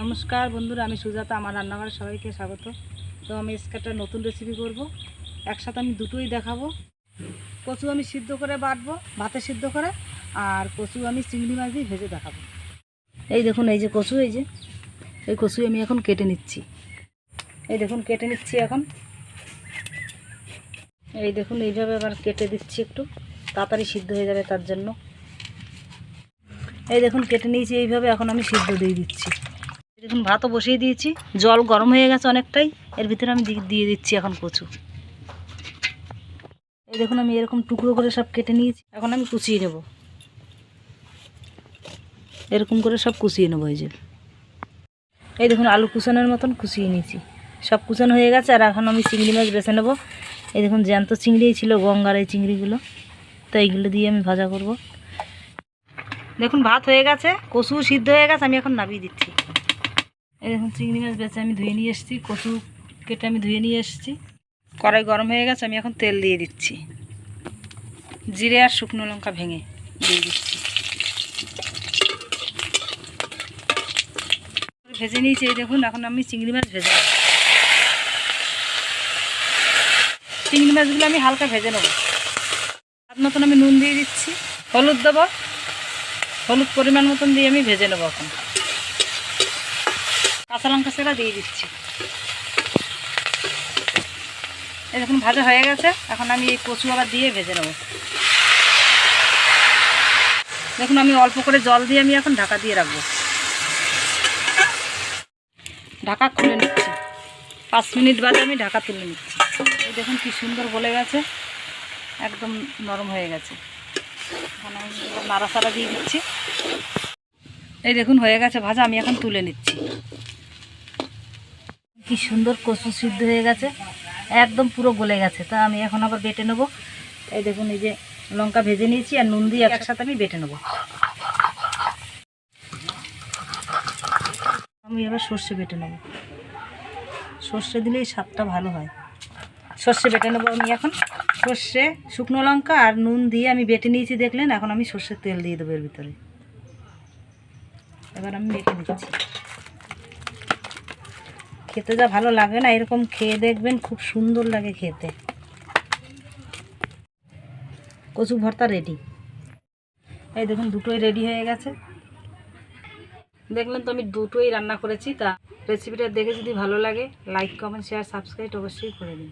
নমস্কার বন্ধুরা, আমি সুজাতা, আমার রান্নাঘরে সবাইকে স্বাগত। তো আমি একটা নতুন রেসিপি করব। একসাথে আমি দুটোই দেখাবো। কচু আমি সিদ্ধ করে বাটবো, ভাতে সিদ্ধ করে, আর কচু আমি চিংড়ি মাছ দিয়ে ভেজে দেখাবো। এই দেখুন, এই যে কচু, এই যে, এই কচু আমি এখন কেটে নিচ্ছি। এই দেখুন, কেটে নিচ্ছি এখন। এই দেখুন, এইভাবে আবার কেটে দিচ্ছি একটু। তাড়াতাড়ি সিদ্ধ হয়ে যাবে তার জন্য। এই দেখুন, কেটে নিয়েছি, এইভাবে এখন আমি সিদ্ধ দিয়ে দিচ্ছি। দেখুন ভাতও বসিয়ে দিয়েছি। জল গরম হয়ে গেছে অনেকটাই। এর ভিতরে আমি দিয়ে দিচ্ছি এখন কচু। এই দেখুন, আমি এরকম টুকরো করে সব কেটে নিয়েছি। এখন আমি কুচিয়ে নেব। এরকম করে সব কুচিয়ে নেব এই যে। এই দেখুন, আলু কুচানোর মতন কুচিয়ে নিয়েছি। সব কুচানো হয়ে গেছে, আর এখন আমি চিংড়ি মাছ বেছে নেব। এই দেখুন, জ্যান্ত চিংড়িই ছিল, গঙ্গার এই চিংড়িগুলো। তো এইগুলো দিয়ে আমি ভাজা করব। দেখুন, ভাত হয়ে গেছে কচু সিদ্ধ হয়ে গেছে, আমি এখন নামিয়ে দিচ্ছি। দেখুন চিংড়ি মাছ বেছে আমি ধুয়ে নিয়ে এসেছি, কচু কেটে আমি ধুয়ে নিয়ে এসেছি। কড়াই গরম হয়ে গেছে, আমি এখন তেল দিয়ে দিচ্ছি। জিরে আর শুকনো লঙ্কা ভেঙে দিয়ে দিচ্ছি। ভেজে নিয়েছি, এই দেখুন, এখন আমি চিংড়ি মাছ ভেজে চিংড়ি মাছগুলো আমি হালকা ভেজে নেব। স্বাদ মতন আমি নুন দিয়ে দিচ্ছি। হলুদ দেবো। হলুদ পরিমাণ মতন দিয়ে আমি ভেজে নেব এখন। কাঁচা লঙ্কা সেরা দিয়ে দিচ্ছি। দেখুন, ভাজা হয়ে গেছে। এখন আমি এই কচু আবার দিয়ে ভেজে নেব। দেখুন, আমি অল্প করে জল দিয়ে আমি এখন ঢাকা দিয়ে রাখব। ঢাকা খুলে নিচ্ছি। পাঁচ মিনিট বাদে আমি ঢাকা তুলে নিচ্ছি। এই দেখুন, কি সুন্দর গলে গেছে। একদম নরম হয়ে গেছে। এখন আমি নাড়াচাড়া দিয়ে দিচ্ছি। এই দেখুন, হয়ে গেছে ভাজা। আমি এখন তুলে নিচ্ছি। কি সুন্দর কচু সিদ্ধ হয়ে গেছে। একদম পুরো গলে গেছে। তা আমি এখন আবার বেটে নেব। এই দেখুন, এই যে লঙ্কা ভেজে নিয়েছি আর নুন দিয়ে একসাথে আমি বেটে নেব। আমি এবার সর্ষে বেটে নেব। সর্ষে দিলেই স্বাদটা ভালো হয়। সর্ষে বেটে নেব আমি এখন। সর্ষে, শুকনো লঙ্কা আর নুন দিয়ে আমি বেটে নিয়েছি, দেখলেন? এখন আমি সর্ষের তেল দিয়ে দেবো এর ভিতরে। এবার আমি বেটে দিচ্ছি খেতে যা ভালো লাগে না, এরকম খেয়ে দেখবেন খুব সুন্দর লাগে খেতে। কচু ভর্তা রেডি এই দেখুন, দুটোই রেডি হয়ে গেছে। দেখলেন তো আমি দুটোই রান্না করেছি, তা রেসিপিটা দেখে যদি ভালো লাগে লাইক কমেন্ট শেয়ার সাবস্ক্রাইব অবশ্যই করে দিন।